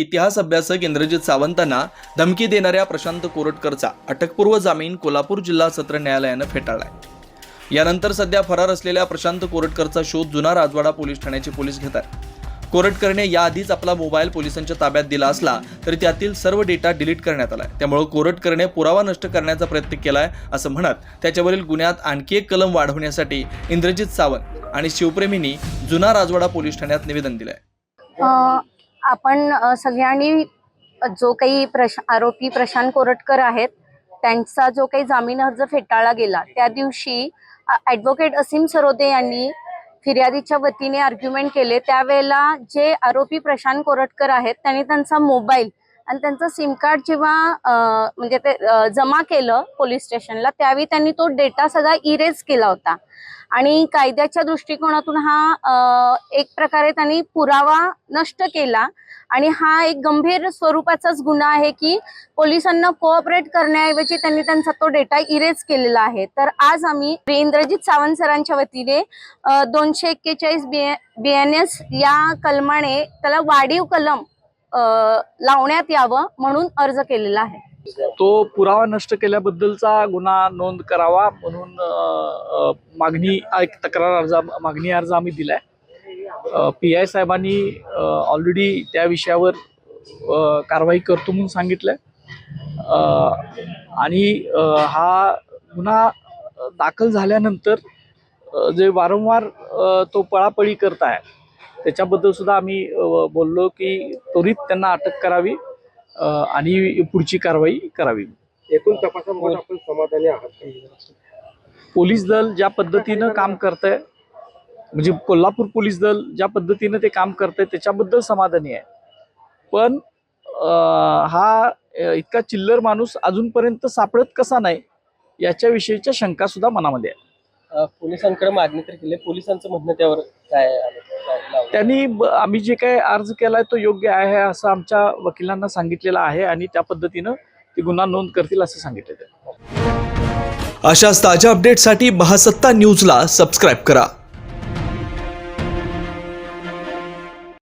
इतिहास अभ्यासक इंद्रजित सावंतांना धमकी देणाऱ्या प्रशांत कोरटकरचा अटकपूर्व जामीन कोल्हापूर जिल्हा सत्र न्यायालयानं फेटाळलाय. यानंतर सध्या फरार असलेल्या प्रशांत कोरटकरचा शोध जुना राजवाडा पोलीस ठाण्याचे पोलीस घेत आहेत. कोरटकरने याआधीच आपला मोबाईल पोलिसांच्या ताब्यात दिला असला तरी त्यातील सर्व डेटा डिलीट करण्यात आलाय. त्यामुळे कोरटकरने पुरावा नष्ट करण्याचा प्रयत्न केलाय असं म्हणत त्याच्यावरील गुन्ह्यात आणखी एक कलम वाढवण्यासाठी इंद्रजित सावंत आणि शिवप्रेमींनी जुना राजवाडा पोलीस ठाण्यात निवेदन दिलंय. आपण सगळ्यांनी जो काही प्रश आरोपी प्रशांत कोरटकर आहेत त्यांचा जो काही जामीन अर्ज फेटाळला गेला त्या दिवशी ॲडव्होकेट असीम सरोदे यांनी फिर्यादीच्या वतीने आर्ग्युमेंट केले. त्यावेळेला जे आरोपी प्रशांत कोरटकर आहेत त्यांनी त्यांचा मोबाईल आणि त्यांचं सिम कार्ड जेव्हा म्हणजे ते जमा केलं पोलीस स्टेशनला त्यावेळी त्यांनी तो डेटा सगळा इरेज केला होता. आणि कायद्याच्या दृष्टिकोनातून हा एक प्रकारे त्यांनी पुरावा नष्ट केला. आणि हा एक गंभीर स्वरूपाचाच गुन्हा आहे की पोलिसांना कोऑपरेट करण्याऐवजी त्यांनी त्यांचा तो डेटा इरेज केलेला आहे. तर आज आम्ही इंद्रजित सावंत सरांच्या वतीने दोनशे एक्केचाळीस बी बी एन एस या कलमाने त्याला वाढीव कलम लावण्यात यावं म्हणून अर्ज केलेला आहे. तो पुरावा नष्ट केल्याबद्दलचा गुन्हा नोंद करावा म्हणून मागणी एक तक्रार अर्ज मागणी अर्ज आम्ही दिलाय. पी आय साहेबांनी ऑलरेडी त्या विषयावर कारवाई करतो म्हणून सांगितलंय. आणि हा गुन्हा दाखल झाल्यानंतर जे वारंवार तो पळापळी करत आहे त्याच्याबद्दल सुद्धा आम्ही बोललो की त्वरित त्यांना अटक करावी आणि पुढची कारवाई करावी एकूण तपासाबाबत आपण समाधानी आहात? पोलीस दल ज्या पद्धतीनं काम करतंय म्हणजे कोल्हापूर पोलीस दल ज्या पद्धतीनं ते काम करतंय त्याच्याबद्दल समाधानी आहे पण हा इतका चिल्लर माणूस अजूनपर्यंत सापडत कसा नाही याच्याविषयीच्या शंका सुद्धा मनामध्ये आहे पोलिसांकडे मागणी तर केली पोलिसांचं म्हणणं त्यावर काय आलं? त्यांनी ब- आम्ही जे काही अर्ज केला आहे तो योग्य आहे असं आमच्या वकिलांना सांगितलेलं आहे आणि त्या पद्धतीनं ते गुन्हा नोंद करतील असं सांगितलेलं आहे. अशाच ताज्या अपडेटसाठी महासत्ता न्यूजला सबस्क्राईब करा.